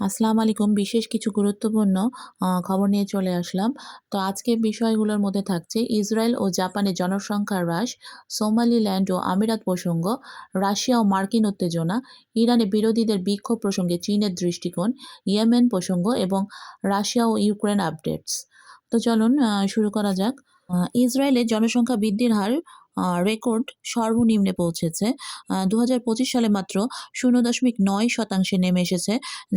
আসসালামু আলাইকুম বিশেষ কিছু গুরুত্বপূর্ণ খবর নিয়ে চলে আসলাম। তো আজকের বিষয়গুলোর মধ্যে থাকছে ইসরায়েল ও জাপানের জনসংখ্যা হ্রাস, সোমালিল্যান্ড ও আমিরাত প্রসঙ্গ, রাশিয়া ও মার্কিন উত্তেজনা, ইরানে বিরোধীদের বিক্ষোভ প্রসঙ্গে চীনের দৃষ্টিকোণ, ইয়েমেন প্রসঙ্গ এবং রাশিয়া ও ইউক্রেন আপডেটস। তো চলুন শুরু করা যাক। ইসরায়েলের জনসংখ্যা বৃদ্ধির হার রেকর্ড সর্বনিম্নে পৌঁছেছে। দু ২০২৫ সালে মাত্র ০.৯ শতাংশে নেমে এসেছে,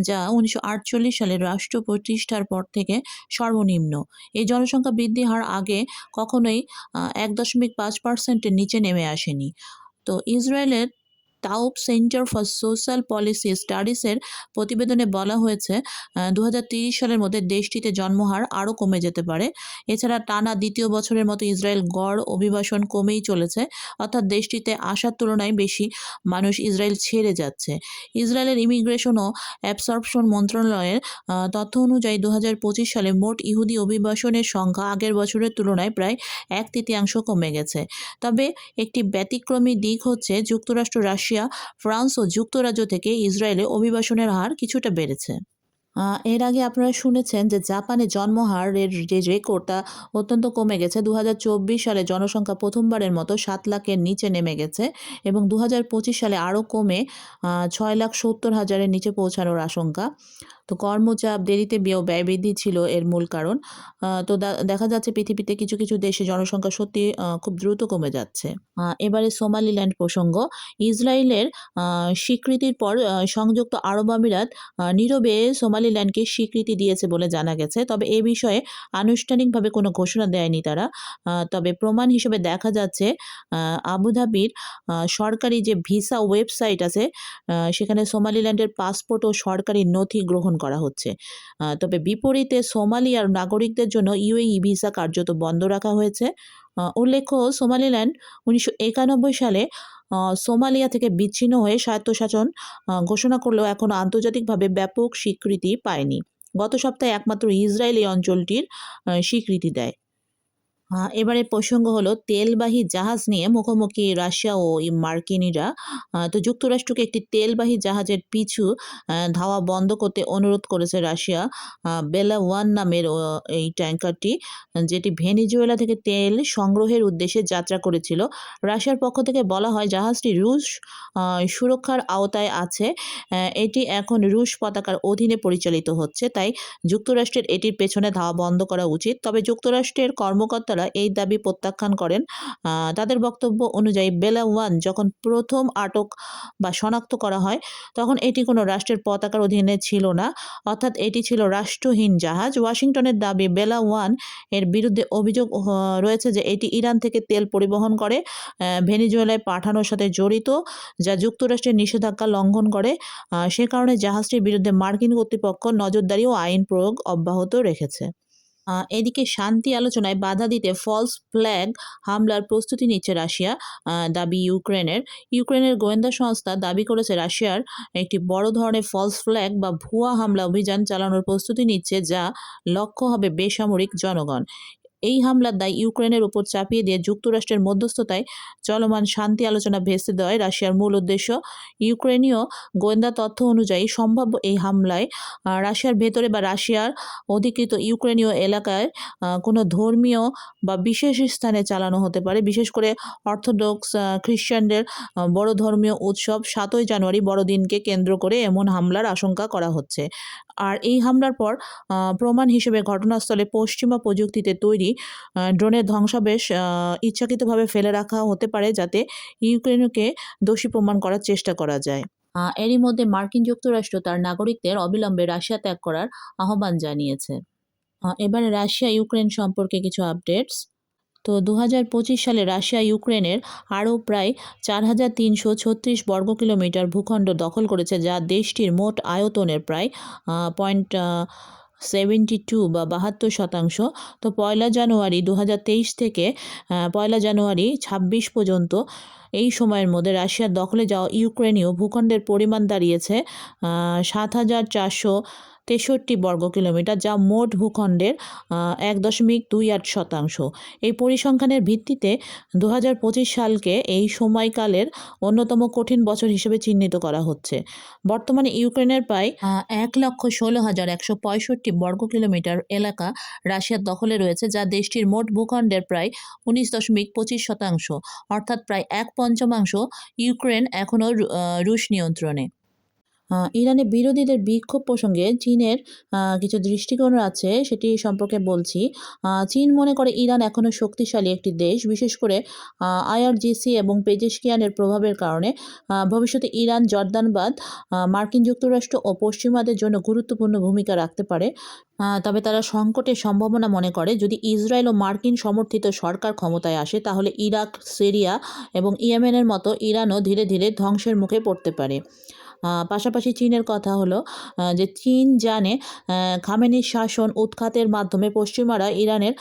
যা উনিশশো আটচল্লিশ সালে রাষ্ট্র প্রতিষ্ঠার পর থেকে সর্বনিম্ন। এই জনসংখ্যা বৃদ্ধি হার আগে কখনোই এক দশমিক পাঁচ পার্সেন্টের নিচে নেমে আসেনি। তো ইসরায়েলের Taub centre for social policy স্টাডিজের প্রতিবেদনে বলা হয়েছে ২০৩০ সালের মধ্যে দেশটিতে জন্মহার আরও কমে যেতে পারে। এছাড়া টানা দ্বিতীয় বছরের মতো ইসরায়েল গড় অভিবাসন কমেই চলেছে, অর্থাৎ দেশটিতে আসার তুলনায় বেশি মানুষ ইসরায়েল ছেড়ে যাচ্ছে। ইসরায়েলের ইমিগ্রেশন ও অ্যাবসর্পশন মন্ত্রণালয়ের তথ্য অনুযায়ী ২০২৫ সালে মোট ইহুদি অভিবাসনের সংখ্যা আগের বছরের তুলনায় প্রায় এক-তৃতীয়াংশ কমে গেছে। তবে একটি ব্যতিক্রমী দিক হচ্ছে যুক্তরাষ্ট্র, রাশিয়া, ফ্রান্স ও যুক্তরাজ্য থেকে ইসরায়েলে অভিবাসনের হার কিছুটা বেড়েছে। এর আগে আপনারা শুনেছেন যে জাপানে জন্মহারের যে রেকর্ডটা অত্যন্ত কমে গেছে। দু হাজার চব্বিশ সালে জনসংখ্যা প্রথমবারের মতো সাত লাখের নিচে নেমে গেছে এবং দু হাজার পঁচিশ সালে আরও কমে ছয় লাখ সত্তর হাজারের নিচে পৌঁছানোর আশঙ্কা। তো কর্মচাপ, দেরিতে বিয়ে ও ব্যয় বৃদ্ধি ছিল এর মূল কারণ। তো দেখা যাচ্ছে পৃথিবীতে কিছু, কিছু দেশে জনসংখ্যা সত্যি খুব দ্রুত কমে যাচ্ছে। এবারে সোমালিল্যান্ড প্রসঙ্গ। ইসরায়েলের স্বীকৃতির পর সংযুক্ত আরব আমিরাত নীরবে সোমালিল্যান্ডকে স্বীকৃতি দিয়েছে বলে জানা গেছে। তবে এ বিষয়ে আনুষ্ঠানিকভাবে কোনো ঘোষণা দেয়নি তারা। তবে প্রমাণ হিসেবে দেখা যাচ্ছে আবুধাবির সরকারি যে ভিসা ওয়েবসাইট আছে সেখানে সোমালিল্যান্ডের পাসপোর্ট ও সরকারি নথি গ্রহণ করা হচ্ছে। তবে বিপরীতে সোমালিয়ার নাগরিকদের জন্য ইউএই ভিসা কার্যত বন্ধ রাখা হয়েছে। উল্লেখ্য, সোমালিল্যান্ড উনিশশো একানব্বই সালে সোমালিয়া থেকে বিচ্ছিন্ন হয়ে স্বায়ত্তশাসন ঘোষণা করলেও এখন আন্তর্জাতিকভাবে ব্যাপক স্বীকৃতি পায়নি। গত সপ্তাহে একমাত্র ইসরায়েল এই অঞ্চলটির স্বীকৃতি দেয়। আ এবারের প্রসঙ্গ হলো, তেলবাহী জাহাজ নিয়ে মুখোমুখি রাশিয়া ও মার্কিনিরা। তো যুক্তরাষ্ট্রকে একটি তেলবাহী জাহাজের পিছু ধাওয়া বন্ধ করতে অনুরোধ করেছে রাশিয়া। বেলা ওয়ান নামের এই ট্যাঙ্কারটি, যেটি ভেনিজুয়েলা থেকে তেল সংগ্রহের উদ্দেশ্যে যাত্রা করেছিল। রাশিয়ার পক্ষ থেকে বলা হয়, জাহাজটি রুশ সুরক্ষার আওতায় আছে। এটি এখন রুশ পতাকার অধীনে পরিচালিত হচ্ছে। তাই যুক্তরাষ্ট্রের এটির পেছনে ধাওয়া বন্ধ করা উচিত। তবে যুক্তরাষ্ট্রের কর্মকর্তারা এই দাবি প্রত্যাখ্যান করেন। তাদের বক্তব্য অনুযায়ী বেলা ওয়ান যখন প্রথম আটক বা শনাক্ত করা হয়, তখন এটি কোনো রাষ্ট্রের পতাকার অধীনে ছিল না। অর্থাৎ এটি ছিল রাষ্ট্রহীন জাহাজ। ওয়াশিংটনের দাবি বেলা ওয়ানের বিরুদ্ধে অভিযোগ রয়েছে যে এটি ইরান থেকে তেল পরিবহন করে ভেনিজুয়েলায় পাঠানোর সাথে জড়িত, যা যুক্তরাষ্ট্রের নিষেধাজ্ঞা লঙ্ঘন করে। সে কারণে জাহাজটির বিরুদ্ধে মার্কিন কর্তৃপক্ষ নজরদারি ও আইন প্রয়োগ অব্যাহত রেখেছে। এদিকে শান্তি আলোচনায় বাধা দিতে ফলস ফ্ল্যাগ হামলার প্রস্তুতি নিচ্ছে রাশিয়া, দাবি ইউক্রেনের। ইউক্রেনের গোয়েন্দা সংস্থা দাবি করেছে রাশিয়ার একটি বড় ধরনের ফলস ফ্ল্যাগ বা ভুয়া হামলা অভিযান চালানোর প্রস্তুতি নিচ্ছে যা লক্ষ্য হবে বেসামরিক জনগণ। এই হামলার দায় ইউক্রেনের উপর চাপিয়ে দিয়ে যুক্তরাষ্ট্রের মধ্যস্থতায় চলমান শান্তি আলোচনা ভেস্তে দেওয়াই রাশিয়ার মূল উদ্দেশ্য। ইউক্রেনীয় গোয়েন্দা তথ্য অনুযায়ী সম্ভাব্য এই হামলায় রাশিয়ার ভেতরে বা রাশিয়ার অধিকৃত ইউক্রেনীয় এলাকায় কোনো ধর্মীয় বা বিশেষ স্থানে চালানো হতে পারে। বিশেষ করে অর্থোডক্স, আ বড় ধর্মীয় উৎসব সাতই জানুয়ারি বড়দিনকে কেন্দ্র করে এমন হামলার আশঙ্কা করা হচ্ছে। আর এই হামলার পর প্রমাণ হিসেবে ঘটনাস্থলে পশ্চিমা প্রযুক্তিতে তৈরি ড্রোনের ধ্বংসাবেশ ইচ্ছাকৃতভাবে ফেলে রাখা হতে পারে যাতে ইউক্রেনকে দোষী প্রমাণ করার চেষ্টা করা যায়। এরই মধ্যে মার্কিন যুক্তরাষ্ট্র তার নাগরিকদের অবিলম্বে রাশিয়া ত্যাগ করার আহ্বান জানিয়েছে। এবারে রাশিয়া ইউক্রেন সম্পর্কে কিছু আপডেটস। তো ২০২৫ সালে রাশিয়া ইউক্রেনের আরও প্রায় ৪,৩৩৬ বর্গ কিলোমিটার ভূখণ্ড দখল করেছে যা দেশটির মোট আয়তনের প্রায় পয়েন্ট আ 72 বা ৭২ শতাংশ। তো পয়লা জানুয়ারি দু হাজার তেইশ থেকে পয়লা জানুয়ারি ২৬ পর্যন্ত এই সময়ের মধ্যে রাশিয়ার দখলে যাওয়া ইউক্রেনীয় ভূখণ্ডের পরিমাণ দাঁড়িয়েছে সাত হাজার ৭,৪০০ তেষট্টি বর্গ কিলোমিটার, যা মোট ভূখণ্ডের এক দশমিক দুই আট শতাংশ। এই পরিসংখ্যানের ভিত্তিতে দু হাজার পঁচিশ সালকে এই সময়কালের অন্যতম কঠিন বছর হিসেবে চিহ্নিত করা হচ্ছে। বর্তমানে ইউক্রেনের প্রায় এক লক্ষ ষোলো হাজার একশো পঁয়ষট্টি বর্গ কিলোমিটার এলাকা রাশিয়ার দখলে রয়েছে, যা দেশটির মোট ভূখণ্ডের প্রায় উনিশ দশমিক পঁচিশ শতাংশ, অর্থাৎ প্রায় এক পঞ্চমাংশ ইউক্রেন এখনও রুশ নিয়ন্ত্রণে। ইরানে বিরোধীদের বিক্ষোভ প্রসঙ্গে চীনের কিছু দৃষ্টিকোণ আছে, সেটি সম্পর্কে বলছি। চীন মনে করে ইরান এখনও শক্তিশালী একটি দেশ, বিশেষ করে আইআরজিসি এবং পেজেশকিয়ানের প্রভাবের কারণে। ভবিষ্যতে ইরান জর্দানবাদ মার্কিন যুক্তরাষ্ট্র ও পশ্চিমাদের জন্য গুরুত্বপূর্ণ ভূমিকা রাখতে পারে। তবে তারা সংকটের সম্ভাবনা মনে করে, যদি ইসরায়েল ও মার্কিন সমর্থিত সরকার ক্ষমতায় আসে, তাহলে ইরাক, সিরিয়া এবং ইয়েমেনের মতো ইরানও ধীরে ধীরে ধ্বংসের মুখে পড়তে পারে। পাশাপাশি চীনের কথা হলো যে চীন জানে খামেনির শাসন উৎখাতের মাধ্যমে পশ্চিমারা ইরানের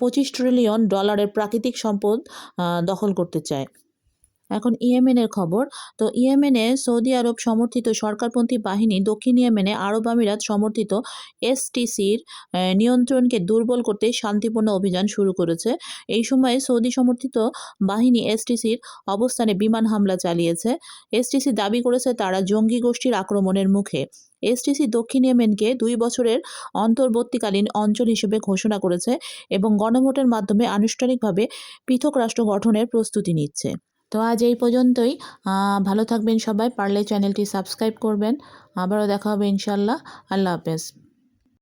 পঁচিশ ট্রিলিয়ন ডলারের প্রাকৃতিক সম্পদ দখল করতে চায়। এখন ইয়েমেনের খবর। তো ইয়েমেনে সৌদি আরব সমর্থিত সরকারপন্থী বাহিনী দক্ষিণ ইয়েমেনে আরব আমিরাত সমর্থিত এসটিসির নিয়ন্ত্রণকে দুর্বল করতে শান্তিপূর্ণ অভিযান শুরু করেছে। এই সময়ে সৌদি সমর্থিত বাহিনী এসটিসির অবস্থানে বিমান হামলা চালিয়েছে। এসটিসি দাবি করেছে তারা জঙ্গি গোষ্ঠীর আক্রমণের মুখে। এসটিসি দক্ষিণ ইয়েমেনকে দুই বছরের অন্তর্বর্তীকালীন অঞ্চল হিসেবে ঘোষণা করেছে এবং গণভোটের মাধ্যমে আনুষ্ঠানিকভাবে পৃথক রাষ্ট্র গঠনের প্রস্তুতি নিচ্ছে। তো আজ এই পর্যন্তই। ভালো থাকবেন সবাই, পারলে চ্যানেলটি সাবস্ক্রাইব করবেন। আবারও দেখা হবে ইনশাল্লাহ আল্লাহ হাফেজ।